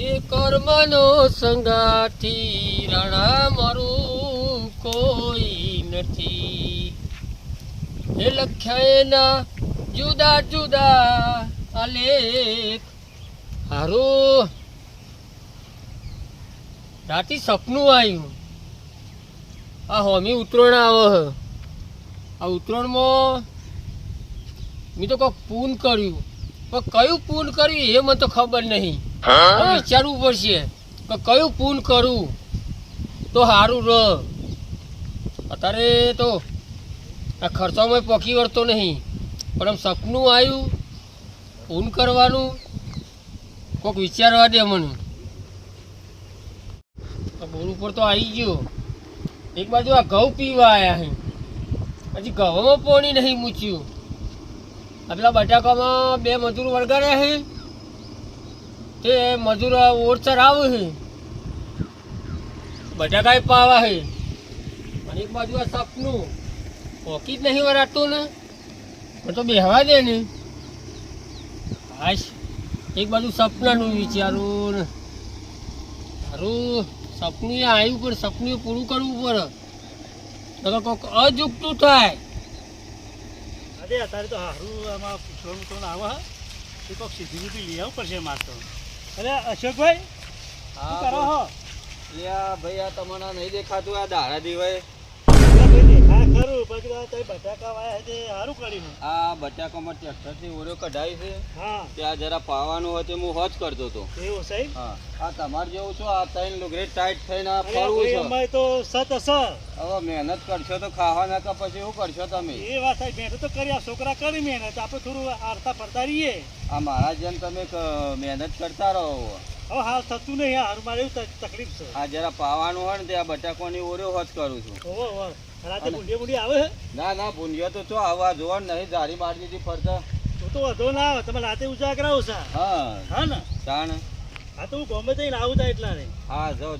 એ કર્મનો સંગાથી રણા મારું કોઈ નથી. એ લખ્યા એના જુદા જુદા આલેખ. હારું. રાતી સપનું આવ્યું આ હોમી ઉતરોણ આવે. આ ઉતરોણમાં મેં તો કોઈક પૂન કર્યું. પણ કયું પૂન કર્યું એ મને તો ખબર નહીં. વિચારવું પડશે કે કયું પૂન કરું? તો સારું રહ અત્યારે તો આ ખર્ચામાં પકી વળતો નહીં. પણ આમ સપનું આવ્યું, પૂન કરવાનું કોઈક વિચારવા દે મને. બોર ઉપર તો આવી ગયો. એક બાજુ આ ઘઉં પીવા આવ્યા અહીં હજી ઘઉંમાં પાણી નહીં મૂચ્યું આ પેલા બટાકામાં બે મજૂર વળગાડ્યા છે તે મજૂર ઓર ચરાવે છે. બટાકા પાવા છે. અને એક બાજુ આ સપનું પોકી જ નહીં વરાતું ને. પણ તો બેહવા દે ને. હાશ. એક બાજુ સપનાનું વિચારું ને. સારું સપનું આવ્યું પણ સપનું પૂરું કરવું પડે. તો કોઈક અજુગતું થાય. અરે, અત્યારે તો સારું આમાં પૂછવાનું તો આવે. હા કોઈક સીધી સીધી લઈ આવવું પડશે મારે અરે અશોકભાઈ શું કરો છો ભાઈ આ તમને નહીં દેખાતું આ દાડા દિવાય અરે ભાઈ દેખા ખરું પછી આ તઈ બટાકા વાયા છે સારું કર્યું બટાકામાં કઢાઈ છે. ત્યાં જરા પાવાનું હતું હું હોજ કરતો હતો. એવું સાહેબ? હા આ તમારે જેવું છો આ ત્રણ લુગરેટ ટાઈટ થઈને ફરવું છે. અમારે તો સત અસર. હવે મહેનત કરશો તો ખાવાના તો પછી શું કરશો તમે? એ વાત થાય મહેનત તો કરી આ છોકરા કરી મહેનત આપણે થોડું આરતા ફરતા રહીએ. આ મારા જેમ તમે મહેનત કરતા રહો હવે. હાલ થતું નહીં હારું મારે એવું તકલીફ છે. આ જરા પાવાનું હોય ને તે આ બટાકાની ઓર્યો હોજ કરું છું. ઓહો રાતે બુંડી ભૂંડી આવે ના ના ભૂંડિયો તો છો જોવા નહીં જારી મારી દીધી ફરતા. તો તો વધો ના આવે તમે રાતે ઉજાગરા આવશો હા. હા ને? તાણ. હા તો હું ગમે જઈને આવું એટલા ને. હા જો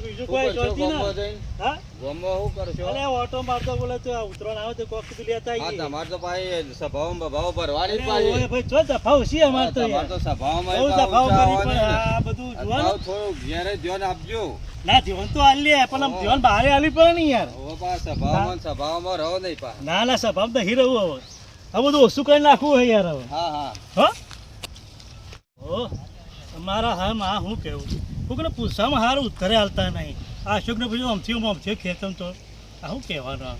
બીજું કોઈ ના? હા? ગોમો હું કરશો? અરે ઓટો મારતો બોલે તો આ ઉતરાણ આવે તો કોક કીધું લેતા હા આવીએ તો ભાઈ સભાઓ બભાઓ ભરવાની પાછી ઓય ભાઈ જો દફાવ છે અમાર તો તમારે તો યાર સભાઓમાં બહુ ય કરી પણ. આ બધું જોવાનું. થોડું ઘેરે ધ્યાન આપજો. ના ધ્યાન તો આલી પણ આમ ધ્યાન બહાર આલી પડે ને યાર. હવે પા રહો નહીં પા ના ના સભામ તો રહું હવે. આ બધું ઓછું કરી નાખવું હોય યાર હવે. હા હા. હા? ઓ તમારા હા માં હું કહેવું કોકને પૂછવામાં સારું ઉત્તરે હાલતા નહીં. આ અશોકને પૂછ્યું અમથી હું અમથી ખેતમ તો. આ શું કહેવાનું આ?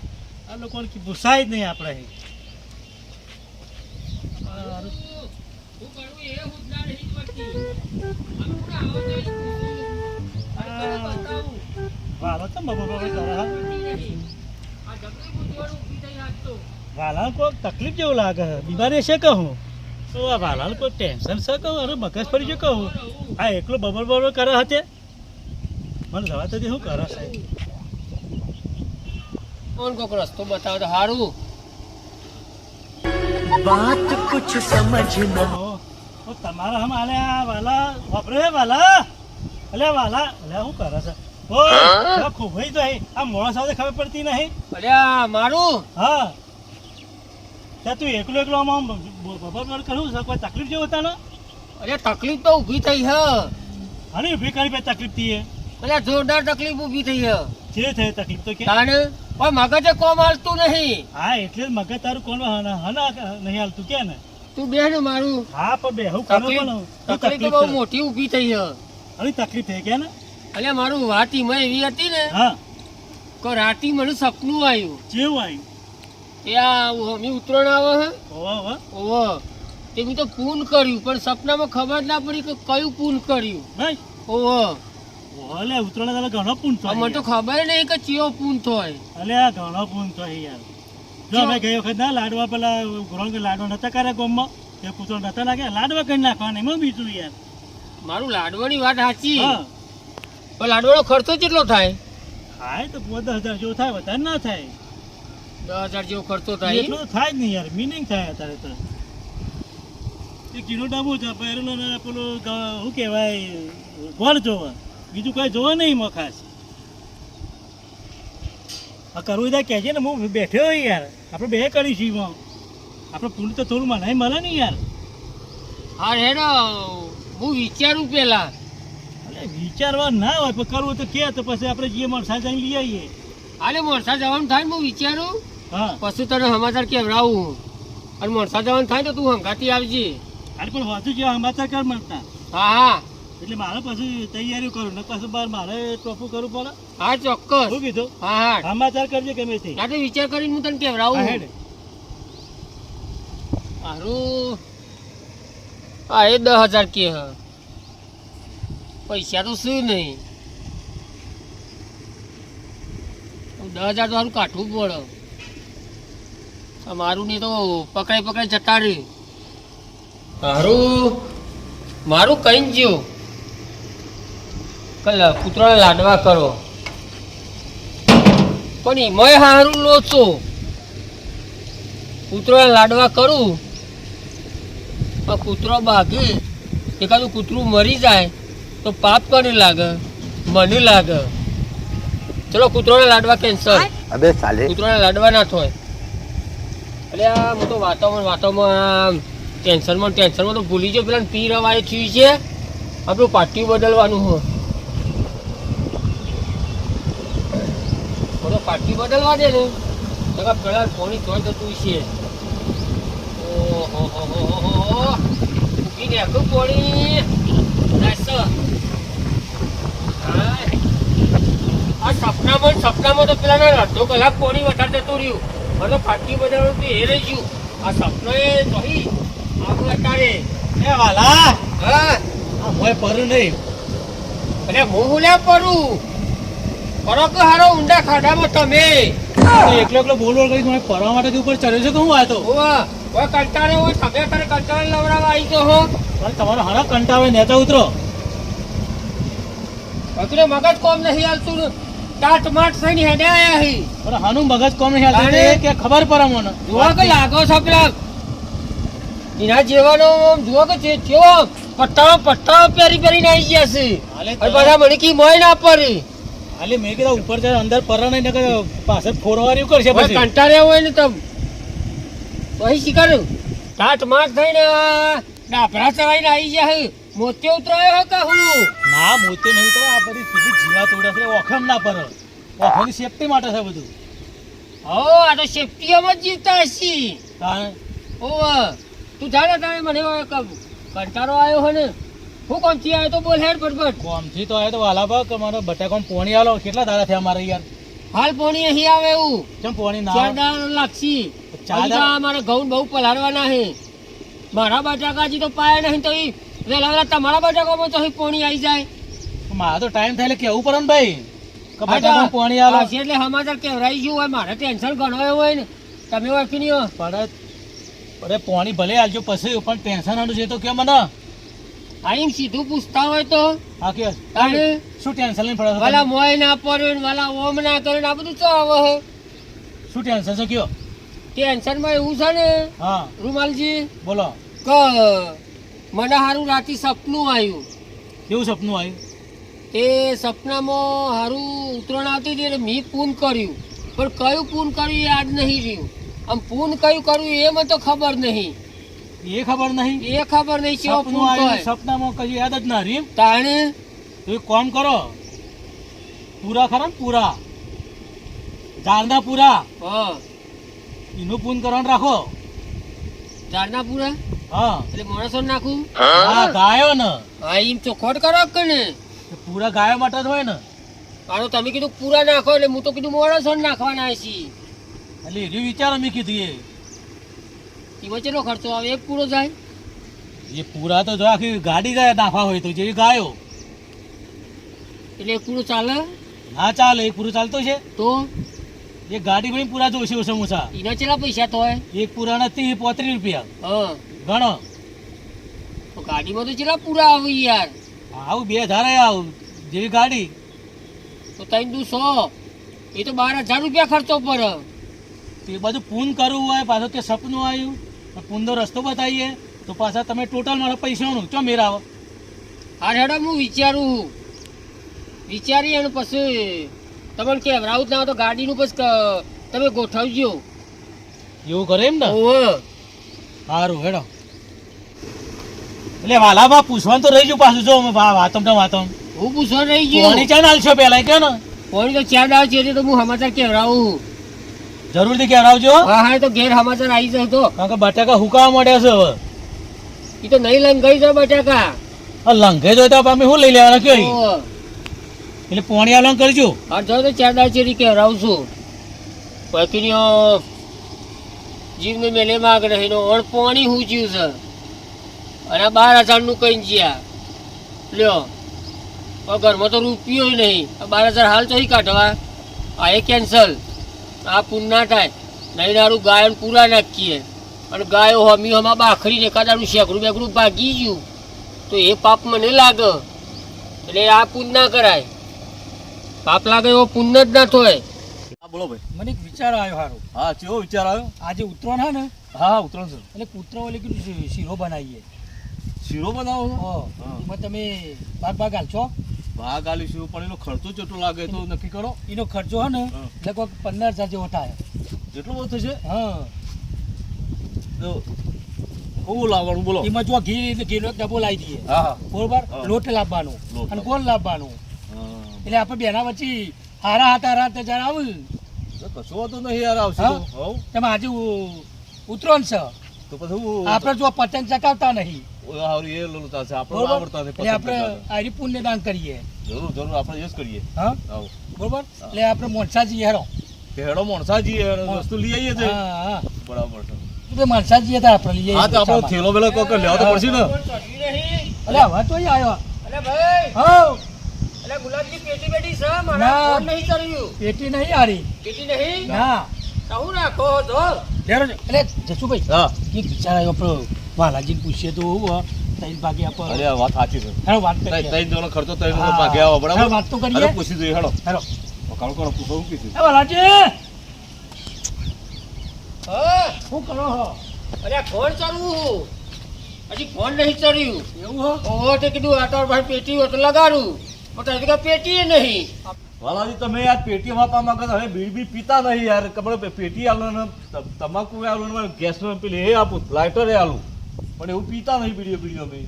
લોકોને કી પૂછાય જ નહીં આપણે વાલો તો બબો બબો હા. કોઈ તકલીફ જેવું લાગે. બીમારી છે કહું તો આ કોઈ ટેન્શન છે કહું? અને મગજ ફરી જો કહું. આ એકલો બબલ બબલ કરે હતે. મને જવા તો શું કરો સાહેબ? કોણ કોક રસ્તો બતાવો તો સારું વાત કુછ સમજ ન. તો તમારા હમ આલે આ વાલા. વાપરે વાલા? અલે વાલા અલે હું કરે છે? ઓ ખૂબ તો આ મોણ સાથે ખબર પડતી નહીં. અલ્યા મારું? હા. ત્યાં તું એકલો એકલો આમાં બબર કરું છે? કોઈ તકલીફ જેવું હતા ને અરે તકલીફ તો ઊભી થઈ હે. અરે ઊભી કરી ભાઈ તકલીફથી અરે જોરદાર તકલીફ ઊભી થઈ હે. જે થઈ તકલીફ તો કે તાણે પણ મગજે કોમ હાલતું નહીં. હા એટલે મગજ તારું કોણ હના નહીં હાલતું કે ને? તું બે ને મારું. હા પણ બે હું તકલીફ પણ તકલીફ તો બહુ મોટી ઊભી થઈ હે. અરે તકલીફ થઈ કે ને? અલ્યા મારું વાતી મેં એવી હતી ને હા. કો રાતી મને સપનું આવ્યું. જેવું આવ્યું. એ આ હોમી ઉતરણ આવે હે? ઓહો તે મેં તો પૂન કર્યું પણ સપનામાં ખબર ના પડી કે કયું પૂન કર્યું. ભાઈ ઓહો. ઓલે ઉતરણા તારે ઘણો પૂન મને તો ખબર નહીં કે ચિયો પૂન થાય. અલે આ ઘણો પૂન થાય યાર. જો અમે ગઈ વખત ના લાડવા પેલા ગ્રોણ કે લાડવા નતા કરે ગોમમાં. તે કૂતરો નતા લાગે લાડવા કરી નાખવાના એમાં બીજું યાર. મારું લાડવાની વાત સાચી. પણ લાડવાનો ખર્ચો કેટલો થાય? થાય તો દસ હજાર જો થાય વધારે ના થાય. દસ હજાર જેવો ખર્ચો થાય. એટલું થાય જ નહીં યાર મિનિંગ થાય અત્યારે તો. એ કિલો ડાબુ છે પહેરેલો પેલું શું કહેવાય ગોળ જોવા. બીજું કઈ જોવા નહીં એમાં ખાસ. આ કરવું ત્યાં કહેજે ને હું બેઠ્યો યાર. આપણે બે કરીશું એમાં. આપણે પૂરું તો થોડું મનાય મળે ને યાર. હા હેડો. હું વિચારું પેલા. એ વિચારવા ના હોય પણ કરવું તો કે તો પછી આપણે જે મળસા જઈને લઈ આવીએ. આલે મોરસા જવાનું થાય હું વિચારું. પછી તને સમાચાર કેવડાવું અને મોરસા જવાનું થાય તો તું હંગાતી આવજે. અરે પણ હોતું જેવા સમાચાર કર મળતા? હા હા. એટલે મારે પછી તૈયારીઓ કરું ને પછી બાર મારે ટોપું કરવું પડે. હા ચોક્કસ. શું કીધું? હા હા. સમાચાર કરજે ગમે તે. ના તો વિચાર કરીને હું તને હા, કેવડાવું હેડ. મારું હા એ દસ હજાર કે હ. પૈસા તો શું નહીં. દસ હજાર તો સારું કાઢવું પડે. મારું નહીં તો પકડાઈ પકડાઈ જતા રહ્યું. મારું મારું કઈ જ્યો કલ પુત્રોને લાડવા કરો. પણ એમાંય સારું લોચો કૂતરોને લાડવા કરું. પણ કૂતરો ભાગે એકાદું કૂતરું મરી જાય તો પાપ કોને લાગે? મને લાગે. ચલો કૂતરોને લાડવા કેન્સલ. અબે સાલે. કૂતરોને લાડવા ના થાય. એટલે આ હું તો વાતાવરણ વાતાવરણ ટેન્શનમાં ટેન્શનમાં તો ભૂલી ગયો પેલા પી રવાય થયું છે. આપણું પાટિયું બદલવાનું હોય. તો પાટિયું બદલવા દે ને. તો પેલા પોણી ચોઈ જતું છે ઓહો નાસ. આ સપનામાં સપનામાં તો પેલા અડધો કલાક પોણી વધારે જતું રહ્યું. મને પાટી બદલવાનું તો એ રહી આ સપનો એ જોઈ આવું અટાડે એ વાલા! હા. આ મોય પરું નહીં. એટલે હું હુલ્યા પરું? પરો કે હારો ઊંડા ખાડામાં તમે? એકલો એકલો બોલ બોલ કરી મને પરવા માટે ઉપર ચડ્યો છે કે હું આતો ઓવા ઓય કંટાળે ઓય તમે તારે કંટાળે લવડાવવા આવી ગયો હો. પણ તમારો હારા કંટાળે નેતા ઉતરો. અકરે મગજ કોમ નહીં હાલતું. ને ટાટ માટ થઈને હેડે આયા હી. પણ હાનું મગજ કોમ નહીં હાલતું? કે ખબર પડે મને. જુઓ કે લાગો છો પેલા. એના જેવાનો જુઓ કે છે કેવો પટ્ટાઓ પટ્ટાઓ પહેરી પહેરીને આવી ગયા છે. અને બધા મને કી મોય ના પડી. હાલે મેં કીધા ઉપર જાય અંદર પર નહીં નકર પાછળ ફોરવારી કરશે પછી. કંટાળ્યા હોય ને તમ. પછી શીખવાનું ટાટ માટ થઈને ડાભરા ચવાઈને આવી ગયા હે. મોતે ઉતરાયો હે કે હું ના મોતે નહીં ઉતરે આ બધી સીધી જીવા તોડા છે. ઓખમ ના પર. ઓખમની સેફટી માટે છે બધું. હો આ તો સેફટીઓમાં જ જીવતા હશી. ઓવા તું જાણે તારે મને કંટાળો આવ્યો હોય ને? હું કોમથી આવ્યો તો બોલ હેડ ફટફટ. કોમથી તો આવ્યો તો વાલા કે મારે બટાકામાં પોણી આલો. કેટલા દાડા થયા મારે યાર? હાલ પોણી અહીં આવે એવું. કેમ પોણી ના ચાર દાડા લાગશી. ચાર દાડા? આ ઘઉં બહુ પલાળવાના હે. મારા બટાકાજી તો પાયા નહીં તો ઈ વેલા વેલા તમારા બટાકામાં તો પોણી આવી જાય. મારો તો ટાઈમ થાય એટલે કેવું પડે ને ભાઈ? પોણી આવે એટલે સમાચાર કેવરાઈ ગયું હોય મારે ટેન્શન ઘણો હોય ને. તમે હોય નહીં? પડે અરે પોણી ભલે આલજો પછી પણ ટેન્શન આનું છે તો કે મને. આઈમ સીધું પૂછતા હોય તો. હા કે શું ટેન્શન લઈને પડે વાલા મોય ના પડ્યો ને વાલા ઓમ ના કરે ને આ બધું ચો આવે હે. શું ટેન્શન છે કયો? ટેન્શનમાં એવું છે ને. હા. રૂમાલજી બોલો. કે મને સારું રાતે સપનું આવ્યું. કેવું સપનું આવ્યું? એ સપનામાં સારું ઉતરણ આવતી હતી એટલે મેં પૂન કર્યું. પણ કયું પૂન કર્યું એ યાદ નહીં રહ્યું. આમ પૂન કયું કર્યું એ મને તો ખબર નહીં. એ ખબર નહીં? એ ખબર નહીં કેવો સપનું પૂન આવ્યું સપનામાં કશું યાદ જ ના રહ્યું. તાણે? તો કામ કરો. પૂરા ખરા ને પૂરા? ઝાડના પૂરા? હા. એનું પૂન કરવાનું રાખો. ઝાડના પૂરા? હા. એટલે માણસો નાખું? હા? ગાયો ને. હા એમ કરો કે ને એ પૂરા ગાયો માટે જ હોય ને. આનો તમે કીધું પૂરા નાખો એટલે હું તો કીધું માણસો નાખવાના છીએ એટલે એર્યું વિચારો મેં કીધું એ. એમાં કેટલો ખર્ચો આવે? એક પૂરો જાય? એ પૂરા તો જો આખી ગાડી જાય નાખવા હોય તો જેવી ગાયો. એટલે એક પૂરો ચાલે? ના ચાલે એક પૂરું ચાલતો છે. તો? એ ગાડી પણ પૂરા જોશે ઓછા. એના કેટલા પૈસા થાય એક પૂરા ત્રીસ પોત્રીસ રૂપિયા. હા. ગણો. તો ગાડીમાં તો કેટલા પૂરા આવે યાર. આવું બે હજાર આવું જેવી ગાડી. તો ત્રણ સો. એ તો બાર હજાર રૂપિયા ખર્ચો પડે. તે બધું પૂન કરવું હોય પાછું તે સપનું આવ્યું. પૂનનો રસ્તો બતાવીએ. તો પાછા તમે ટોટલ મારા પૈસાનું ચો મેરાવો હા હેડો હું વિચારું વિચારી અને પછી તમને કેમ રાઉત ના તો ગાડીનું પછી તમે ગોઠવજો. એવું કરે એમ ને? ઓવે. સારું હેડો. એટલે વાલાબા પૂછવાનું તો રહી ગયું પાછું જો વા- વાતમ હું પૂછવાનું રહી પોણી ગયો ચાલ હાલશો પહેલા કે ને? પોણી તો ચાર દાળ છે તો હું સમાચાર કહેવડાવું જરૂરથી કેવડાવજો. હા હા તો ઘેર સમાચાર આવી જાય તો. કારણ કે બટાકા હુકાવા મળ્યા છે હવે. એ તો નહીં લંઘાઈ જાય બટાકા. આ લંઘે જોઈ તો અમે શું લઈ લેવાના કયો એટલે પોણી આલંગ કરજો. હા જો તો ચાર દાળ ચેરી કેવડાવું છું. પછી જીવને મેલે માગ નહીં ઓણ પાણી હું જીવ છે. અને બાર હજારનું કઈ જ્યાં. લ્યો પણ ઘરમાં તો રૂપિયો નહીં. આ બાર હજાર હાલ તો કાઢવા. આ એ કેન્સલ આ પૂન ના થાય. નહીં નારું ગાયન પૂરા નાખીએ. અને ગાયો હમી હમા બાખરીને કાદાનું શેકડું બેકડું ભાગી ગયું. તો એ પાપ મને લાગે. એટલે આ પૂન ના કરાય. પાપ લાગે એવો પૂન જ ના થોય બોલો ભાઈ. મને એક વિચાર આવ્યો હારો. હા કેવો વિચાર આવ્યો? આજે ઉત્તરાયણ હે ને? હા ઉત્તરાયણ સર એટલે કૂતરો એટલે કીધું શીરો બનાવીએ. શીરો બનાવો? એમાં તમે ભાગ ભાગ હાલશો ભાગ આલીશું પણ એનો ખર્ચો કેટલો લાગે તો નક્કી કરો. એનો ખર્ચો હે ને લગભગ પંદર હજાર જેવો થાય. કેટલો બધો થશે? હા. હું લાવવાનું બોલો. એમાં જો ઘી ઘીનો ડબો ડબ્બો લાવી દઈએ. હા બરોબર? લોટ લાવવાનો. અને ગોળ લાવવાનો. એટલે આપણે બેના પછી હારા હાથ હારા હાથ જયારે આવું તો કશો વાંધો નહીં યાર આવશે હા? તો. હવ તેમાં આજે ઉ- છે. તો પછી આપણે જો પતંગ ચકાવતા નહીં. હારું એ આપણે આવડતા આપણે કરતા. આરી કરીએ. જરૂર જરૂર આપણે એ જ કરીએ. હા? બરોબર? એટલે આપણે મોનસાજી હેરો. હેડો મોણસાજી હેડો વસ્તુ લઈ આવીએ છે. હા હા. બરાબર છે. તો મોનસાજી હતા આપણે લઈએ હા તો આપણો થેલો વેલો કોક લેવા તો પડશે ને. અલે હવે તો આવ્યો. અલે ભાઈ. હો અલે ગુલાબજી પેટી બેટી છે મારા ફોન નહીં ચડ્યું પેટી નહીં આરી પેટી નહીં? ના. કહું કહો તો. એટલે જસુભાઈ હા. કે વિચાર આવ્યો આપણો વાલાજીને પૂછીએ તો હું ત્રણ ભાગે અરે વાત સાચી છે. હેરો વાત કરીએ. તઈ જણો ખર્ચો તઈ ભાગે આવો બરાબર? વાત તો કરીએ. પૂછી હેડો. હેરો કાળો કાળો પૂછો હું કીધું એ વાલાજી! હા. શું કરો હો? અરે ફોન ચડવું હજી ફોન નહીં ચડ્યું એવું હો? ઓહો તે કીધું આ ભાઈ પેટી હોય લગાડું. કે પેટી નહીં. વાલાજી તમે યાર પેટી વાપવા માંગો તો હવે બીડી બી પીતા નહીં યાર. કમળો પેટી આલો ને તમાકુ આલો ને ગેસ નો પેલી એ આપું લાઇટર એ આલું. પણ એવું પીતા નહીં બીડીઓ બીડીઓ મેં.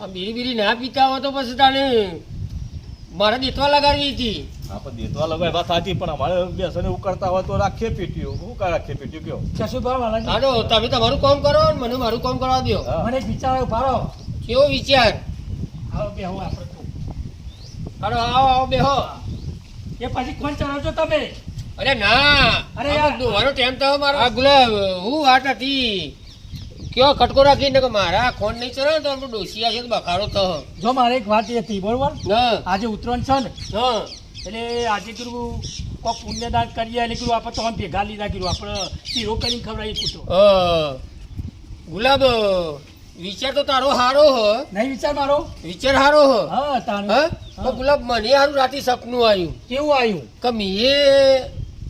આ બીડી બીડી ના પીતા હોય તો પછી તાને મારે દેતવા લગાડવી હતી. હા પણ દેતવા લગાય વાત સાચી પણ અમારે બેસને ઉકળતા હોય તો રાખીએ પેટીઓ. શું કા રાખીએ પેટીઓ કયો? જસુભાઈ વાલાજી? હાલો તમે તમારું કામ કરો ને મને મારું કામ કરવા દો હા. મને વિચાર આવ્યો કેવો વિચાર? આવો બે હું આપણે. હાલો આવો આવો બેહો. એ પછી કોણ છો તમે? અરે ના અરે યાર. મારો ટાઈમ તો મારો. આ ગુલાબ હું વાત હતી. કયો ખટકો રાખીને? કે મારા ફોન નહીં ને તો આપણું ડોસિયા છે તો બખાડો તો. જો મારે એક વાત હતી બરોબર? આજે ઉત્તરાયણ છે ને? હા. એટલે આજે કીધું કોક પુણ્યદાન કરીએ એટલે કીધું આપણે તો ભેગા લીધા કીધું આપણે શીરો કરીને ખવડાવીએ કૂતરો ગુલાબ વિચાર તો તારો હારો હ. નહીં વિચાર મારો? વિચાર હારો હ. હા તારો. હા? તો ગુલાબ મને હારું રાતે સપનું આવ્યું કેવું આવ્યું કે મેં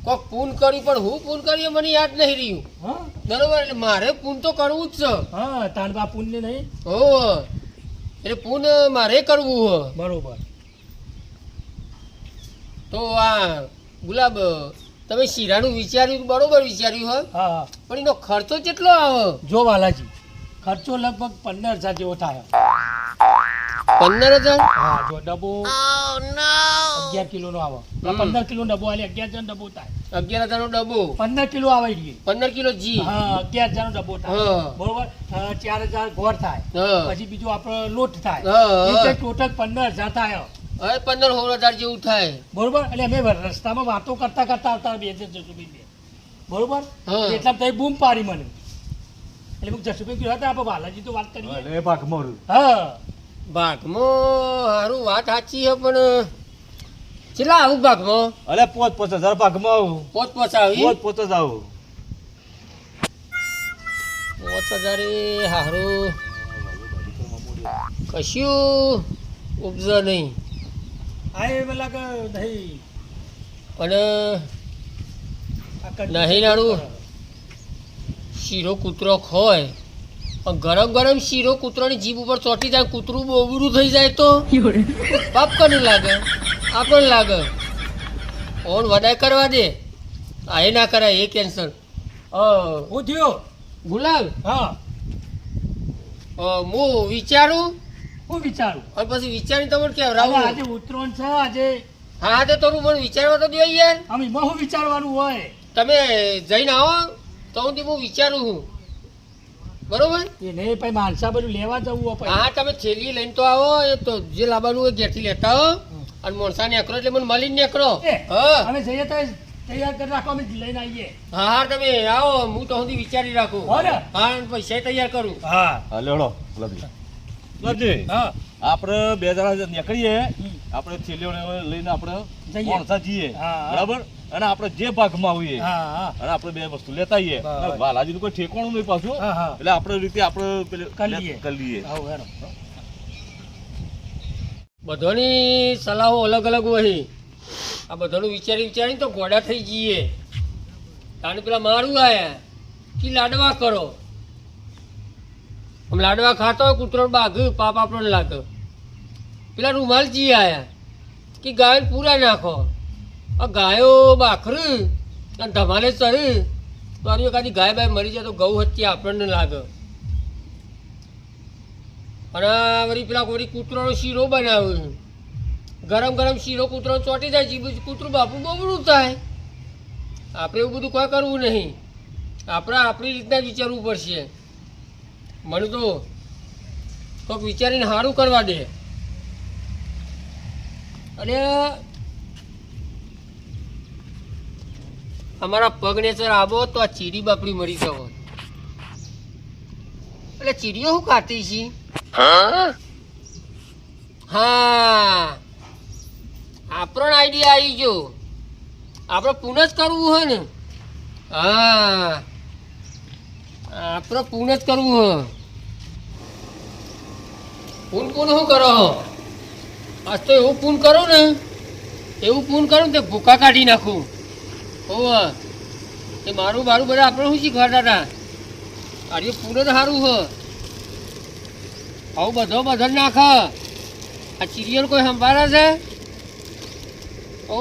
કોક પૂન કર્યું પણ હું પૂન કર્યું મને યાદ નહીં રહ્યું. હા? બરોબર એટલે મારે પૂન તો કરવું જ છે. હા તાર બા પુણ્ય નહીં? હો એટલે પૂન મારે કરવું હ. બરોબર. તો આ ગુલાબ તમે શીરાનું વિચાર્યું બરોબર વિચાર્યું હ? હા હા. પણ એનો ખર્ચો કેટલો આવે? જો વાલાજી ખર્ચો લગભગ પંદર હજાર જેવો થાય. પંદર હજાર? હા જો ડબ્બો અગિયાર કિલો નો આવે પંદર કિલો ડબ્બો આલે અગિયાર હજાર ડબ્બો થાય. અગિયાર હજારનો ડબ્બો? પંદર કિલો આવે છે પંદર કિલો જી. હા અગિયાર હજાર નો ડબ્બો થાય. બરોબર? ચાર હજાર ગોળ થાય. પછી બીજું આપણો લોટ થાય. ટોટલ પંદર હજાર થાય. હવે પંદર સોળ હજાર જેવું થાય. બરોબર? એટલે અમે રસ્તામાં વાતો કરતા કરતા આવતા બે હજાર બે બરોબર? એટલે તમે બૂમ પાડી મને. એટલે હું જશુભાઈ કીધું હતા આપણે બાલાજી તો વાત કરીએ. એટલે પાક મોરું હા. ભાગમાં હારું વાત સાચી છે પણ ચેલા આવું ભાગમાં? અરે પોત પોચ હજાર પાકમાં આવું. પોત પચાવી પોચ પોત જ આવું. પોત હજારે હારું. કશું ઉપજ નહીં. આ એ કે નહીં. પણ નહીં નાડું. શીરો કૂતરો ખોય. પણ ગરમ ગરમ શીરો કૂતરાની જીભ ઉપર ચોટી જાય કૂતરું બોબરું થઈ જાય તો? બાપ કોને લાગે? આપણને લાગે? ઓન વડાય કરવા દે. આ એ ના કરાય એ કેન્સર. હું થયો? ગુલાલ? હા. હું વિચારું? હું વિચારું? અને પછી વિચારી તમને કેવરાવું આજે ઉત્તરાયણ છે આજે હા તે તરું મને વિચારવા તો દો યાર. આમ એમાં વિચારવાનું હોય. તમે જઈને આવો. તો હું બહુ વિચારું છું. બરોબર? એ નહીં ભાઈ માણસા બધું લેવા જવું હોય હા તમે થેલી લઈને તો આવો એ તો જે લાવવાનું હોય ઘેરથી લેતા હો અને મોણસા નીકળો એટલે મને મળીને નીકળો. એ, હા. અમે જઈએ તો તૈયાર કરી રાખો અમે લઈને આવીએ. હા હા તમે આવો હું તો સુધી વિચારી રાખું. હો ને? હા પૈસા તૈયાર કરું. હા. હા લેવડો લબજી લબજી હા. આપણે બે જણા નીકળીએ આપણે થેલીઓ લઈને આપણે જઈએ. મોણસા જઈએ. બરાબર? અને આપણે જે ભાગમાં આવીએ હા હા. અને આપણે બે વસ્તુ લેતા આવીએ. વાલાજીનું કોઈ ઠેકાણું નહીં પાછું. એટલે આપણે રીતે આપણે કરીએ બધાની સલાહો અલગ અલગ હોય. આ બધાનું વિચારી વિચારીને તો ગોડા થઈ જઈએ. કારણ પેલા મારું આયા કે લાડવા કરો? આમ લાડવા ખાતો હોય કૂતરો બાઘ પાપ આપણને લાગે. પેલા રૂમાલજી આયા? કે ગાયો પૂરા નાખો? આ ગાયો બાખરી અને ધમાલે ચરી તો આની એકાદી ગાય બાય મરી જાય તો ગૌ હત્યા આપણને લાગે. અને વળી પેલા વળી કૂતરાનો શીરો બનાવ્યો ગરમ ગરમ શીરો કૂતરો ચોટી જાય જીભ કૂતરું બાપુ બબડું થાય. આપણે એવું બધું કોઈ કરવું નહીં. આપણે આપણી રીતના જ વિચારવું પડશે. મને તો કોઈક વિચારીને સારું કરવા દે. અને અમારા પગનેચર આવો તો આ ચીડી બાપડી મરી જવો. એટલે ચીડીઓ શું ખાતી છે? હા. આપણો આઈડિયા આવી ગયો. આપણે પૂર્ણ જ કરવું હોય ને? હા. આપણે પૂર્ણ જ કરવું હોય પૂન પૂન શું કરો આજ તો એવું પૂન કરો ને. એવું પૂન કરું ને તે ભૂકા કાઢી નાખું. હોવ. એ મારું મારું બધા આપણે શું શીખવાડતા હતા? આજે જ સારું હ. આવું બધો બધો નાખ. આ સિરિયલ કોઈ સંભાળે છે? ઓ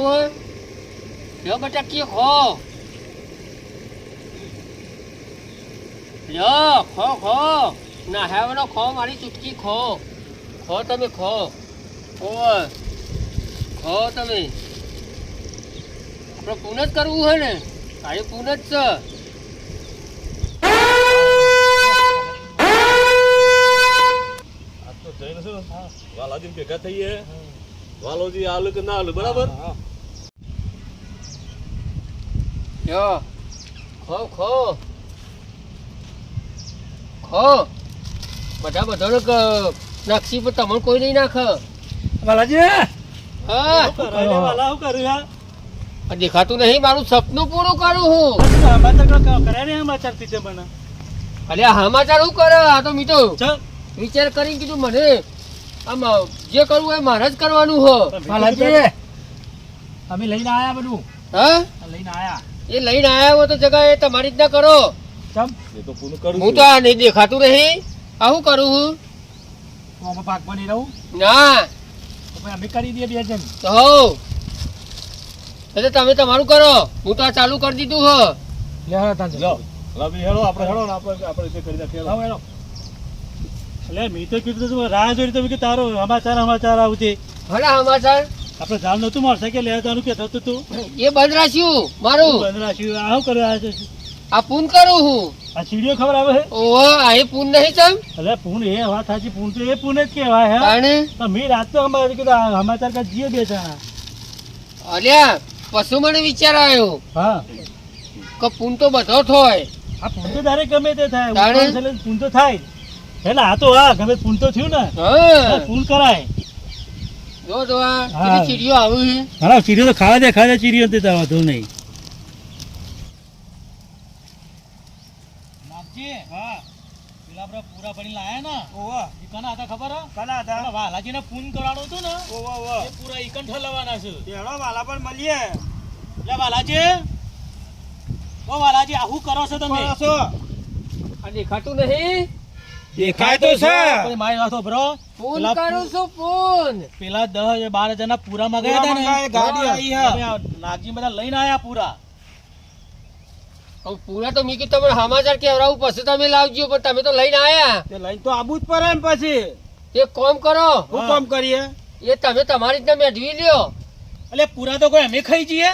લ્યો બેટા કે ખો. લ્યો ખો ખો. ના, હેવનો ખો, મારી ચૂટકી ખો. ખો તમે, ખો. ઓ ખો તમે. આપણે પૂન જ કરવું હોય ને. આ એ જ છે. આ તો જઈને શું વાલાજી ભેગા થઈએ. વાલોજી આલુ કે ના આલુ બરાબર? લ્યો ખો ખો. ખો. બધા બધાનો નકશી પર તમને કોઈ નહીં નાખ. વાલાજી! હા. વાલા શું કર્યું આ દેખાતું નહીં? મારું સપનું પૂરું કરું હું. અરે ને સમાચાર હું મને? અલે આ સમાચાર શું કરે? આ તો મીઠો. તો વિચાર કરીને કીધું મને આમ જે કરવું હોય મારે જ કરવાનું હો. અમે લઈને આયા બધું? હા? લઈને આયા. એ લઈને આયા હો તો જગા એ તમારી રીતના કરો. ચમ. તો હું તો આ નહીં દેખાતું નહીં આ શું કરું હું? આમાં બની રહું? ના. અમે કરી દઈએ બે જણ. તો હો એટલે તમે તમારું કરો. હું તો આ ચાલુ કરી દીધું હ. લે હા તાન લો. લાવી હેડો આપણે હેડો ને આપણે આપણે જે કરી નાખીએ. હા એનો એટલે મેં તો કીધું તું રાહ જોઈ તમે કે તારો સમાચાર સમાચાર આવતી હલા સમાચાર. આપણે જાણ નતું મારશે કે લે તારું કે થતું તું? એ બંધ રાખ્યું મારું. બંધ રાખ્યું. આ શું કર્યું આ છે? આ પૂન કરું હું. આ સીડીઓ ખબર આવે છે? ઓહો આ એ પૂન નહીં ચમ? એટલે પૂન એ વાત સાચી પૂન તો એ પૂન જ કહેવાય હે? અને તો મેં રાત તો અમારે કીધું આ સમાચાર કા જીએ બેસા અલ્યા પશુ મને વિચાર આવ્યો હા. કે પૂન તો બધો થોય આ પૂન તો તારે ગમે તે થાય? પૂન તો થાય. જ. એટલે આ તો હા ગમે પૂન તો થયું ને. હા. પૂન કરાય. જો તો આ ચીડીઓ આવી છે હા ચીડીઓ તો ખાવા દે ખાવા દે ચીડીઓ તે તાવા વાંધો નહીં હા પેલા આપણે પૂરા ભણી લાયા ને? ઓવા. ઈ કના હતા ખબર? કના હતા. વાલાજીને ફોન કરાડો હતો ને ઓવા ઓવા. એ પૂરા ઈકન ઠલવાના છે. તેડો વાલા પર મળીએ. લે વાલાજી ઓ વાલાજી આહુ કરો છો તમે? આ દેખાતું નહીં? દેખાય તો છે. મારી વાતો બ્રો પેલા કરું છું પૂન પેલા દસ બાર હજાર પૂરા મગાયા હતા ને. ગાડી આવી હે. બધા લઈને આયા પૂરા. પૂરા તો મીકી તમને સમાચાર કેવડાવું? પછી તમે લાવજો પણ તમે તો લઈને આયા. તે લઈને તો આબુ જ પડે ને પછી. એક કોમ કરો. હું કોમ કરીએ? એ તમે તમારી રીતે મેળવી લ્યો. એટલે પૂરા તો કોઈ અમે ખાઈ જઈએ?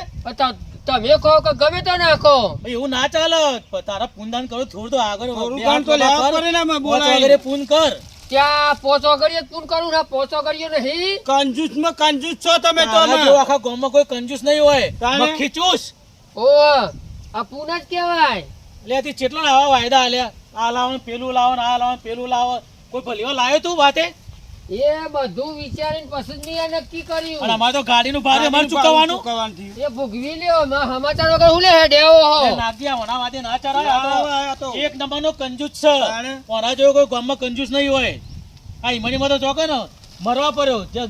તમે કહો કે ગમે તો નાખો. એવું ના ચાલે તારા પૂનદાન કરો થોડું તો આગળ થોડું તો બોલાય. પૂન કર. ત્યાં પોચો કરીએ પૂન કરું ના? પોચો કર્યો નહીં. કંજૂસમાં કંજૂસ છો તમે તો આખા ગામમાં કોઈ કંજૂસ નહીં હોય. ખીચુસ. ઓ આ પૂન જ કહેવાય. એટલે ચેટલા આવા વાયદા આલ્યા? આ લાવો પેલું લાવો આ લાવો પેલું લાવો. કોઈ ભલીઓ લાવ્યો તું વાતે? એ બધું વિચારીને પછી જ મેં આ અને કર્યું. અમારે તો ગાડીનું ભાડું અમારે ચૂકવવાનું? ચૂકવવાનું. એ ભોગવી લ્યો માં સમાચાર વગર હું લે એટલે હો. નાગિયા વણા વાતે ના ચડાય આ તો. એક નંબરનો કંજૂસ છે? ઓના જેવો કોઈ ગામમાં કંજૂસ નહીં હોય. આ ઈમણીમાં તો ચોકે ને મરવા પડ્યો. જે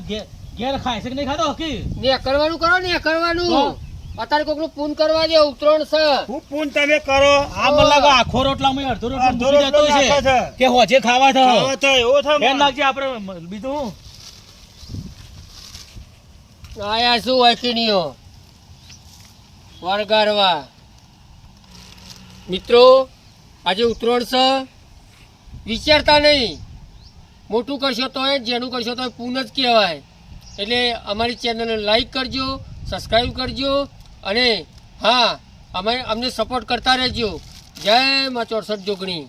ઘેર ખાય છે કે નહીં ખાતો હકી? ને કરવાનું કરો ને કરવાનું. અત્યારે કોકનું પૂન કરવા દે ઉતરણ છે. હું પૂન તમે કરો. આ મને લાગે આખો રોટલો અડધો મૂકી રોટલો જતો છે. કે હોજે ખાવા થા ખાવા થા એવો થા બેન લાગજે આપણે બીજું આયા શું વાસીનીઓ વરગારવા મિત્રો આજે ઉતરોણ છે. વિચારતા નહીં. મોટું કરશો તો જેનું કરશો તો પૂન જ કહેવાય. એટલે અમારી ચેનલને લાઈક કરજો સબસ્ક્રાઈબ કરજો અને હા અમે અમને સપોર્ટ કરતા રહેજો. જય મા ચોસઠ જોગણી.